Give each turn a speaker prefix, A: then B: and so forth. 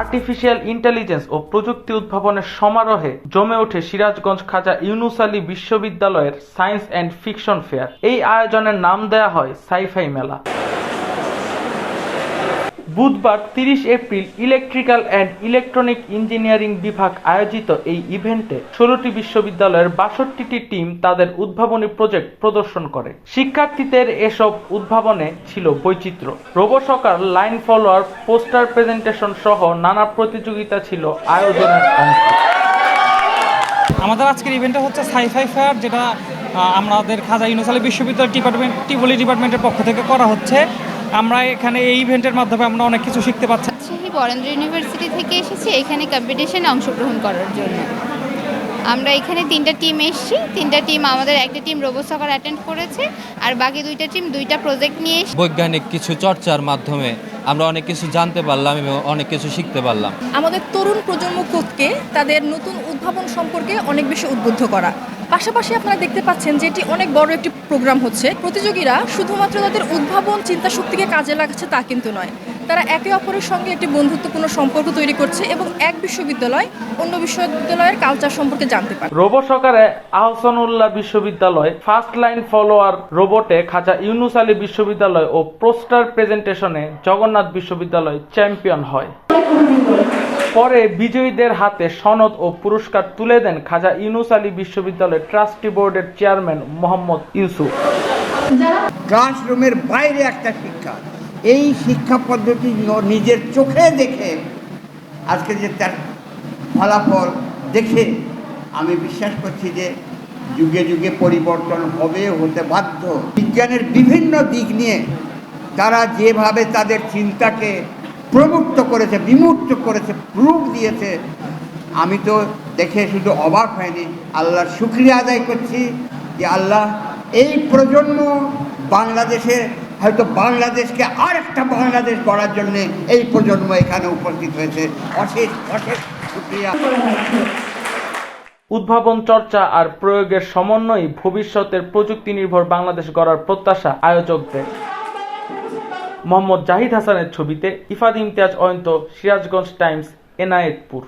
A: Artificial intelligence ও প্রযুক্তি উদ্ভাবনের সমারোহে জমে ওঠে সিরাজগঞ্জ খাজা ইউনুস আলী বিশ্ববিদ্যালয়ের সায়েন্স অ্যান্ড ফিকশন ফেয়ার। এই আয়োজনের নাম দেয়া হয় সাইফাই মেলা। বুধবার তিরিশ April electrical and electronic engineering বিভাগ আয়োজিত এই ইভেন্টে ষোলোটি বিশ্ববিদ্যালয়ের বাষট্টিটি টিম তাদের উদ্ভাবনী প্রজেক্ট প্রদর্শন করে। শিক্ষার্থীদের এসব উদ্ভাবনে ছিল বৈচিত্র্য। Robo soccer line follower poster presentation সহ নানা প্রতিযোগিতা ছিল আয়োজনের অংশ।
B: আমাদের আজকের ইভেন্টটা হচ্ছে সাইফাই ফেয়ার, যেটা আমাদের খাজা ইউনুস বিশ্ববিদ্যালয় ডিপার্টমেন্ট টিবলি ডিপার্টমেন্টের পক্ষ থেকে করা হচ্ছে। আমরা এখানে এই ইভেন্টের মাধ্যমে আমরা অনেক কিছু শিখতে পাচ্ছি।
C: রাজশাহী বরেন্দ্র ইউনিভার্সিটি থেকে এসেছি এখানে কম্পিটিশনে অংশগ্রহণ করার জন্য। আমরা এখানে তিনটা টিম এসেছি। তিনটা টিম আমাদের একটা টিম রোবোসকার অ্যাটেন্ড করেছে। আর বাকি দুইটা টিম দুইটা প্রজেক্ট নিয়ে এসেছে
D: বৈজ্ঞানিক কিছু চর্চার মাধ্যমে আমরা অনেক কিছু জানতে পারলাম এবং অনেক কিছু শিখতে পারলাম।
E: আমাদের তরুণ প্রজন্ম কোথকে তাদের নতুন উদ্ভাবন সম্পর্কে অনেক বেশি উদ্বুদ্ধ করা। পাশাপাশি আপনারা দেখতে পাচ্ছেন যে এটি অনেক বড় একটি প্রোগ্রাম হচ্ছে। প্রতিযোগীরা শুধুমাত্র তাদের উদ্ভাবন চিন্তা শক্তিকে কাজে লাগাচ্ছে তা কিন্তু নয়। তারা একে অপরের সঙ্গে একটি বন্ধুত্বপূর্ণ সম্পর্ক তৈরি করছে এবং এক বিশ্ববিদ্যালয় অন্য বিশ্ববিদ্যালয়ের কালচার সম্পর্কে জানতে পারে।
A: রোবোসকারে আহসানুল্লাহ বিশ্ববিদ্যালয় ফার্স্ট লাইন ফলোয়ার রোবটে খাজা ইউনুস আলী বিশ্ববিদ্যালয় ও পোস্টার প্রেজেন্টেশনে জগন্নাথ বিশ্ববিদ্যালয় চ্যাম্পিয়ন হয়। পরে বিজয়ীদের হাতে সনদ ও পুরস্কার তুলে দেন খাজা ইউনুস আলী বিশ্ববিদ্যালয় ট্রাস্টি বোর্ডের চেয়ারম্যান মোহাম্মদ ইউসুফ।
F: ক্লাসরুমের বাইরে একটা শিক্ষা। এই শিক্ষা পদ্ধতি নিজের চোখে দেখে আজকে যে তার ফলাফল দেখে আমি বিশ্বাস করছি যে যুগে যুগে পরিবর্তন হবে, হতে বাধ্য। বিজ্ঞানের বিভিন্ন দিক নিয়ে তারা যেভাবে তাদের চিন্তাকে প্রমুক্ত করেছে বিমুক্ত করেছে, প্রুফ দিয়েছে, আমি তো দেখে শুধু অবাক হয়নি। আল্লাহর শুক্রিয়া আদায় করছি যে আল্লাহ এই প্রজন্ম বাংলাদেশে হয়তো বাংলাদেশকে আর একটা বাংলাদেশ গড়ার জন্যে এই প্রজন্ম এখানে উপস্থিত হয়েছে। অশেষ অশেষ শুক্রিয়া।
A: উদ্ভাবন, চর্চা আর প্রয়োগের সমন্বয়ই ভবিষ্যতের প্রযুক্তি নির্ভর বাংলাদেশ গড়ার প্রত্যাশা আয়োজকদের। মোহাম্মদ জাহিদ হাসানের ছবিতে ইফাদ ইমতিয়াজ অয়ন্ত সিরাজগঞ্জ টাইমস, এনায়েতপুর।